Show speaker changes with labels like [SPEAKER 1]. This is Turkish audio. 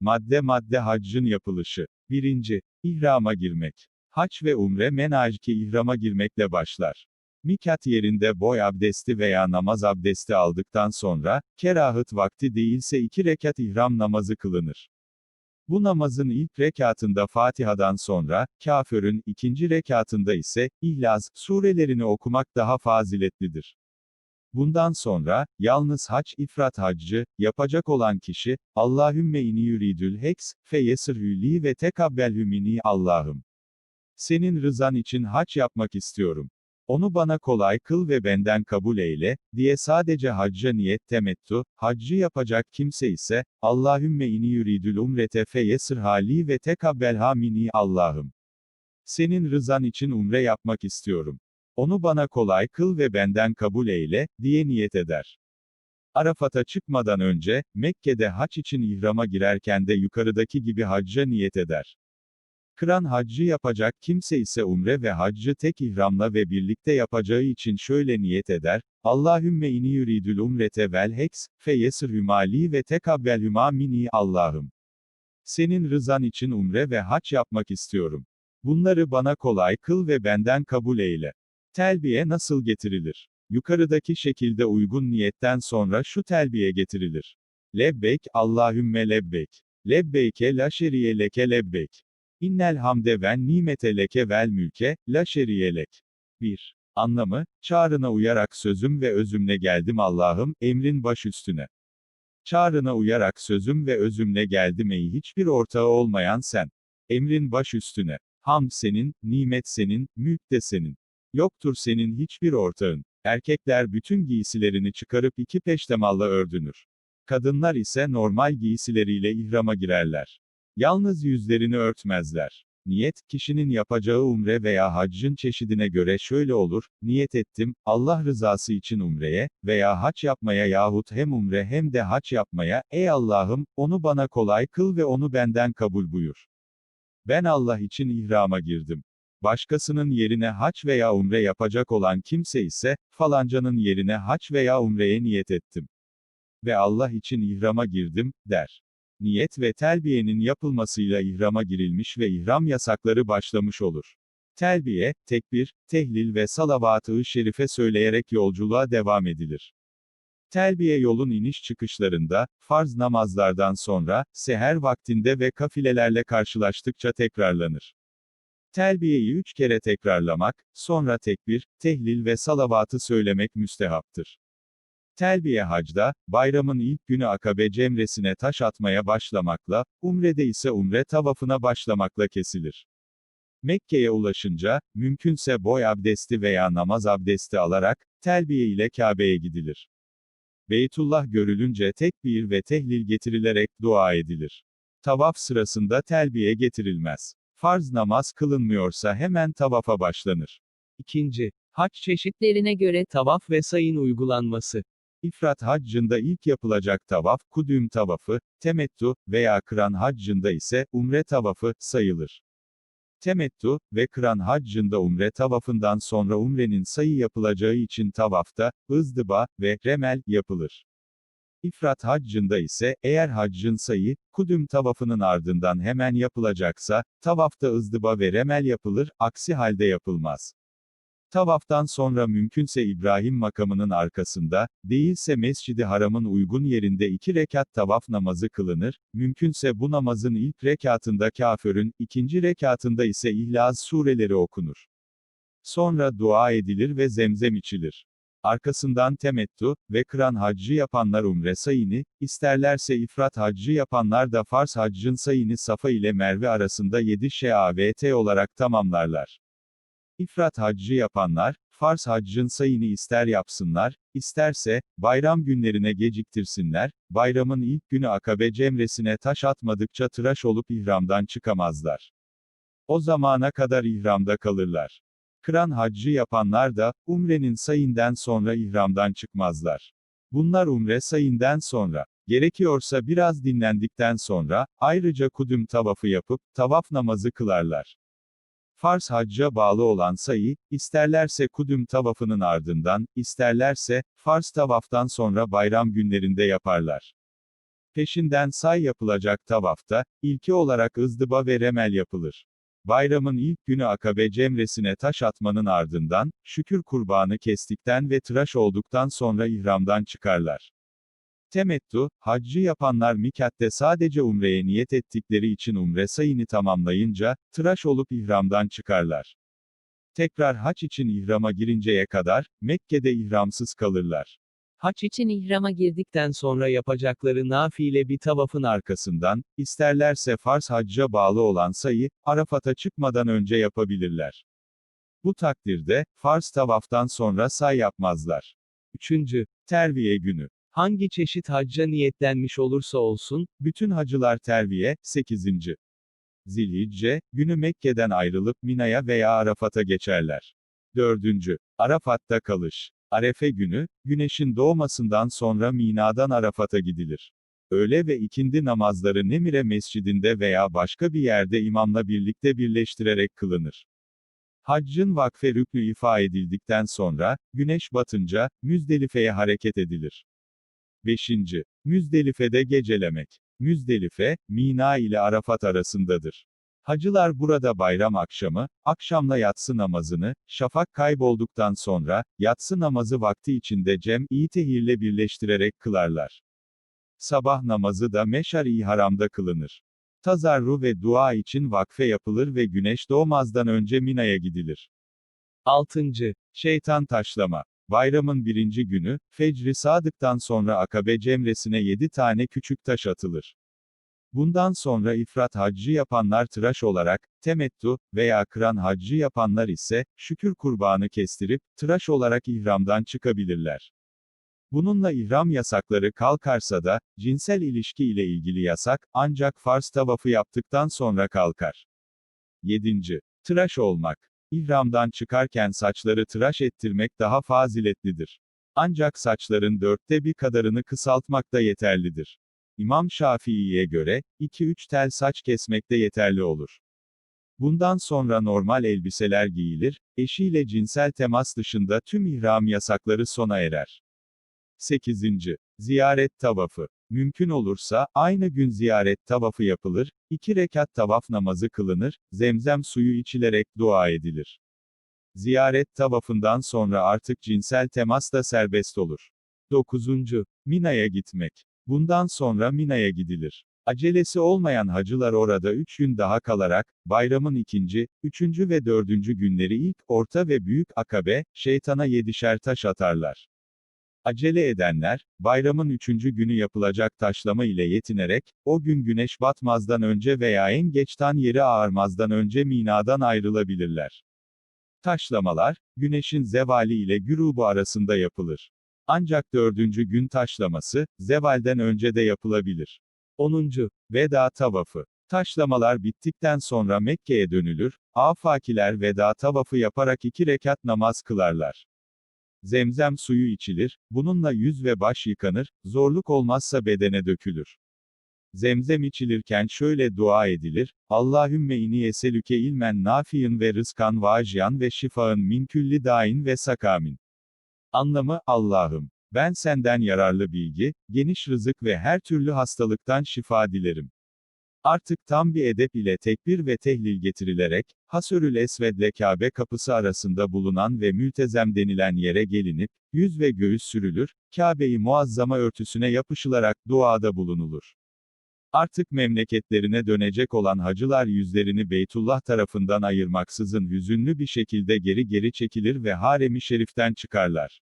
[SPEAKER 1] Madde madde haccın yapılışı. 1. İhrama girmek. Hac ve umre menajki ihrama girmekle başlar. Mikat yerinde boy abdesti veya namaz abdesti aldıktan sonra, kerahıt vakti değilse iki rekat ihram namazı kılınır. Bu namazın ilk rekatında Fatiha'dan sonra, kafirün ikinci rekatında ise, İhlas, surelerini okumak daha faziletlidir. Bundan sonra, yalnız hac ifrat haccı, yapacak olan kişi, Allahümme ini yuridül heks, fe yesirhü ve tekabbelhü mini Allah'ım. Senin rızan için hac yapmak istiyorum. Onu bana kolay kıl ve benden kabul eyle, diye sadece hacca niyet temettu, haccı yapacak kimse ise, Allahümme ini yuridül umrete fe yesirhali ve tekabbelha mini Allah'ım. Senin rızan için umre yapmak istiyorum. Onu bana kolay kıl ve benden kabul eyle, diye niyet eder. Arafat'a çıkmadan önce, Mekke'de haç için ihrama girerken de yukarıdaki gibi hacca niyet eder. Kıran haccı yapacak kimse ise umre ve haccı tek ihramla ve birlikte yapacağı için şöyle niyet eder, Allahümme ini yuridül umrete vel heks, fe yesir mali ve tekabbelhüma mini Allah'ım. Senin rızan için umre ve hac yapmak istiyorum. Bunları bana kolay kıl ve benden kabul eyle. Telbiye nasıl getirilir? Yukarıdaki şekilde uygun niyetten sonra şu telbiye getirilir. Lebbek, Allahümme lebbek. Lebbeyke la şeriye leke lebbek. İnnel hamde ven nimete leke vel mülke, la şeriye lek. 1. Anlamı, çağrına uyarak sözüm ve özümle geldim Allah'ım, emrin baş üstüne. Çağrına uyarak sözüm ve özümle geldim ey hiçbir ortağı olmayan sen. Emrin baş üstüne. Ham senin, nimet senin, mülk de senin. Yoktur senin hiçbir ortağın. Erkekler bütün giysilerini çıkarıp iki peştemalla ördünür. Kadınlar ise normal giysileriyle ihrama girerler. Yalnız yüzlerini örtmezler. Niyet, kişinin yapacağı umre veya haccın çeşidine göre şöyle olur, niyet ettim, Allah rızası için umreye, veya hac yapmaya yahut hem umre hem de hac yapmaya, ey Allah'ım, onu bana kolay kıl ve onu benden kabul buyur. Ben Allah için ihrama girdim. Başkasının yerine haç veya umre yapacak olan kimse ise, falancanın yerine haç veya umreye niyet ettim. Ve Allah için ihrama girdim, der. Niyet ve telbiyenin yapılmasıyla ihrama girilmiş ve ihram yasakları başlamış olur. Telbiye, tekbir, tehlil ve salavat-ı şerife söyleyerek yolculuğa devam edilir. Telbiye yolun iniş çıkışlarında, farz namazlardan sonra, seher vaktinde ve kafilelerle karşılaştıkça tekrarlanır. Telbiyeyi üç kere tekrarlamak, sonra tekbir, tehlil ve salavatı söylemek müstehaptır. Telbiye hacda, bayramın ilk günü akabe cemresine taş atmaya başlamakla, umrede ise umre tavafına başlamakla kesilir. Mekke'ye ulaşınca, mümkünse boy abdesti veya namaz abdesti alarak, telbiye ile Kabe'ye gidilir. Beytullah görülünce tekbir ve tehlil getirilerek dua edilir. Tavaf sırasında telbiye getirilmez. Farz namaz kılınmıyorsa hemen tavafa başlanır.
[SPEAKER 2] İkinci, hac çeşitlerine göre tavaf ve sayın uygulanması.
[SPEAKER 1] İfrat haccında ilk yapılacak tavaf, kudüm tavafı, temettu veya kıran haccında ise umre tavafı sayılır. Temettu ve kıran haccında umre tavafından sonra umrenin sayı yapılacağı için tavafta, ızdıba ve remel yapılır. İfrat haccında ise, eğer haccın sayı, kudüm tavafının ardından hemen yapılacaksa, tavafta ızdıba ve remel yapılır, aksi halde yapılmaz. Tavaftan sonra mümkünse İbrahim makamının arkasında, değilse Mescid-i Haram'ın uygun yerinde iki rekat tavaf namazı kılınır, mümkünse bu namazın ilk rekatında kafirün, ikinci rekatında ise İhlas sureleri okunur. Sonra dua edilir ve zemzem içilir. Arkasından temettu ve kıran haccı yapanlar umre sayını, isterlerse ifrat haccı yapanlar da farz haccın sayını Safa ile Merve arasında 7 şeavt olarak tamamlarlar. İfrat haccı yapanlar, farz haccın sayını ister yapsınlar, isterse, bayram günlerine geciktirsinler, bayramın ilk günü akabe cemresine taş atmadıkça tıraş olup ihramdan çıkamazlar. O zamana kadar ihramda kalırlar. Kıran haccı yapanlar da, umrenin sayından sonra ihramdan çıkmazlar. Bunlar umre sayından sonra, gerekiyorsa biraz dinlendikten sonra, ayrıca kudüm tavafı yapıp, tavaf namazı kılarlar. Farz hacca bağlı olan sayı, isterlerse kudüm tavafının ardından, isterlerse, farz tavaftan sonra bayram günlerinde yaparlar. Peşinden say yapılacak tavafta, ilki olarak ızdıba ve remel yapılır. Bayramın ilk günü akabe cemresine taş atmanın ardından, şükür kurbanı kestikten ve tıraş olduktan sonra ihramdan çıkarlar. Temettu, haccı yapanlar mikatte sadece umreye niyet ettikleri için umre sayını tamamlayınca, tıraş olup ihramdan çıkarlar. Tekrar haç için ihrama girinceye kadar, Mekke'de ihramsız kalırlar.
[SPEAKER 2] Haç için ihrama girdikten sonra yapacakları nafile bir tavafın
[SPEAKER 1] Arkasından, isterlerse farz hacca bağlı olan sayı, Arafat'a çıkmadan önce yapabilirler. Bu takdirde, farz tavaftan sonra say yapmazlar.
[SPEAKER 2] Üçüncü,
[SPEAKER 1] Terviye günü.
[SPEAKER 2] hangi çeşit hacca niyetlenmiş olursa olsun,
[SPEAKER 1] Bütün hacılar terviye, 8. Zilhicce, günü Mekke'den ayrılıp Mina'ya veya Arafat'a geçerler. 4. Arafat'ta kalış. Arefe günü, güneşin doğmasından sonra Mina'dan Arafat'a gidilir. Öğle ve ikindi namazları Nemire mescidinde veya başka bir yerde imamla birlikte birleştirerek kılınır. Haccın vakfe rüknü ifa edildikten sonra, güneş batınca, Müzdelife'ye hareket edilir. 5. Müzdelife'de gecelemek. Müzdelife, Mina ile Arafat arasındadır. Hacılar burada bayram akşamı, akşamla yatsı namazını, şafak kaybolduktan sonra, yatsı namazı vakti içinde cem-i tehirle birleştirerek kılarlar. Sabah namazı da meşar-i haramda kılınır. Tazarru ve dua için vakfe yapılır ve güneş doğmazdan önce Mina'ya gidilir.
[SPEAKER 2] altıncı,
[SPEAKER 1] Şeytan taşlama. Bayramın birinci günü, fecri sadıktan sonra akabe cemresine yedi tane küçük taş atılır. Bundan sonra ifrat haccı yapanlar tıraş olarak, temettu veya kıran haccı yapanlar ise, şükür kurbanı kestirip, tıraş olarak ihramdan çıkabilirler. Bununla ihram yasakları kalkarsa da, cinsel ilişki ile ilgili yasak, ancak farz tavafı yaptıktan sonra kalkar. 7. Tıraş olmak. İhramdan çıkarken saçları tıraş ettirmek daha faziletlidir. Ancak saçların dörtte bir kadarını kısaltmak da yeterlidir. İmam Şafii'ye göre, 2-3 tel saç kesmek de yeterli olur. Bundan sonra normal elbiseler giyilir, eşiyle cinsel temas dışında tüm ihram yasakları sona erer. 8. Ziyaret tavafı. Mümkün olursa, aynı gün ziyaret tavafı yapılır, iki rekat tavaf namazı kılınır, zemzem suyu içilerek dua edilir. Ziyaret tavafından sonra artık cinsel temas da serbest olur. 9. Mina'ya gitmek. Bundan sonra Mina'ya gidilir. Acelesi olmayan hacılar orada üç gün daha kalarak, bayramın ikinci, üçüncü ve dördüncü günleri ilk, orta ve büyük akabe, şeytana yedişer taş atarlar. Acele edenler, bayramın üçüncü günü yapılacak taşlama ile yetinerek, o gün güneş batmazdan önce veya en geçten yeri ağarmazdan önce minadan ayrılabilirler. Taşlamalar, güneşin zevali ile gürubu arasında yapılır. Ancak dördüncü gün taşlaması, zevalden önce de yapılabilir.
[SPEAKER 2] 10.
[SPEAKER 1] Veda tavafı. Taşlamalar bittikten sonra Mekke'ye dönülür, afakiler veda tavafı yaparak iki rekat namaz kılarlar. Zemzem suyu içilir, bununla yüz ve baş yıkanır, zorluk olmazsa bedene dökülür. Zemzem içilirken şöyle dua edilir, Allahümme ini eselüke ilmen nafiyin ve rızkan vajiyan ve şifaın min külli dain ve sakamin. Anlamı, Allah'ım, ben senden yararlı bilgi, geniş rızık ve her türlü hastalıktan şifa dilerim. Artık tam bir edep ile tekbir ve tehlil getirilerek, Hasörül Esved'le Kabe kapısı arasında bulunan ve mültezem denilen yere gelinip, yüz ve göğüs sürülür, Kabe-i Muazzama örtüsüne yapışılarak duada bulunulur. Artık memleketlerine dönecek olan hacılar yüzlerini Beytullah tarafından ayırmaksızın hüzünlü bir şekilde geri geri çekilir ve harem-i şeriften çıkarlar.